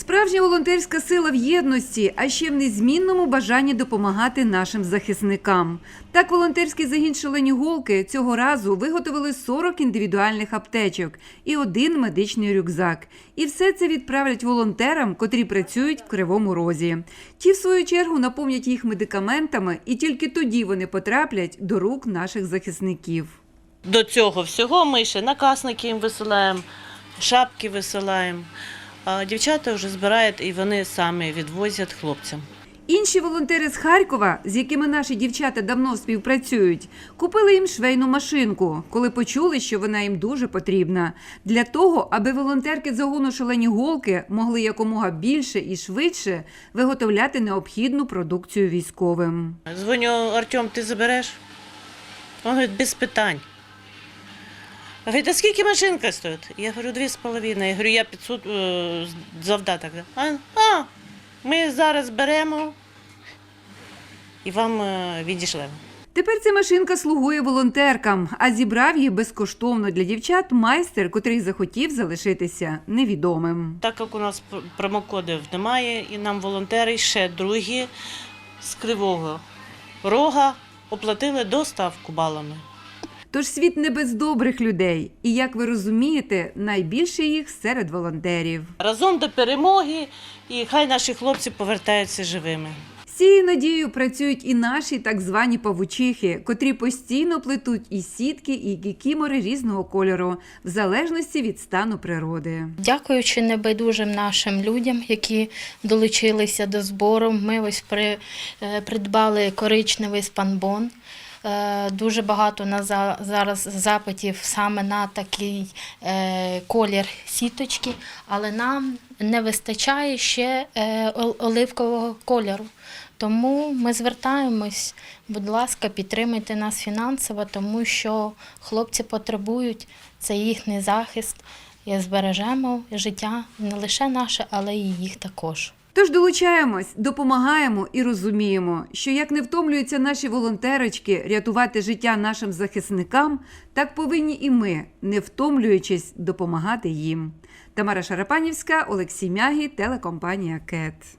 Справжня волонтерська сила в єдності, а ще в незмінному бажанні допомагати нашим захисникам. Так, волонтерський загін «Шалені голки» цього разу виготовили 40 індивідуальних аптечок і один медичний рюкзак. І все це відправлять волонтерам, котрі працюють в Кривому Розі. Ті, в свою чергу, наповнять їх медикаментами, і тільки тоді вони потраплять до рук наших захисників. До цього всього ми ще наказники їм висилаємо, шапки висилаємо. А дівчата вже збирають і вони самі відвозять хлопцям. Інші волонтери з Харкова, з якими наші дівчата давно співпрацюють, купили їм швейну машинку, коли почули, що вона їм дуже потрібна, для того, аби волонтерки загону шалені голки могли якомога більше і швидше виготовляти необхідну продукцію військовим. Дзвоню, Артем, ти забереш? Він говорить, без питань. Говорить, а скільки машинка стоїть? Я говорю, дві з половиною. Я говорю, я 500 е, завдаток. А, а, ми зараз беремо і вам е, відійшлемо. Тепер ця машинка слугує волонтеркам, а зібрав її безкоштовно для дівчат майстер, котрий захотів залишитися невідомим. Так як у нас пр- промокодів немає, і нам волонтери ще другі з Кривого Рога оплатили доставку балами. Тож світ не без добрих людей, і як ви розумієте, найбільше їх серед волонтерів. Разом до перемоги, і хай наші хлопці повертаються живими. Цією надією працюють і наші так звані павучихи, котрі постійно плетуть і сітки, і кікімори різного кольору, в залежності від стану природи. Дякуючи небайдужим нашим людям, які долучилися до збору, ми ось при, е, придбали коричневий спанбон. Е, Дуже багато на за- зараз запитів саме на такий е, колір сіточки, але нам не вистачає ще е, оливкового кольору. Тому ми звертаємось, будь ласка, підтримайте нас фінансово, тому що хлопці потребують, це їхній захист. І збережемо життя не лише наше, але і їх також. Тож долучаємось, допомагаємо і розуміємо, що як не втомлюються наші волонтерочки рятувати життя нашим захисникам, так повинні і ми, не втомлюючись, допомагати їм. Тамара Шарапанівська, Олексій Мягі, телекомпанія КЕТ.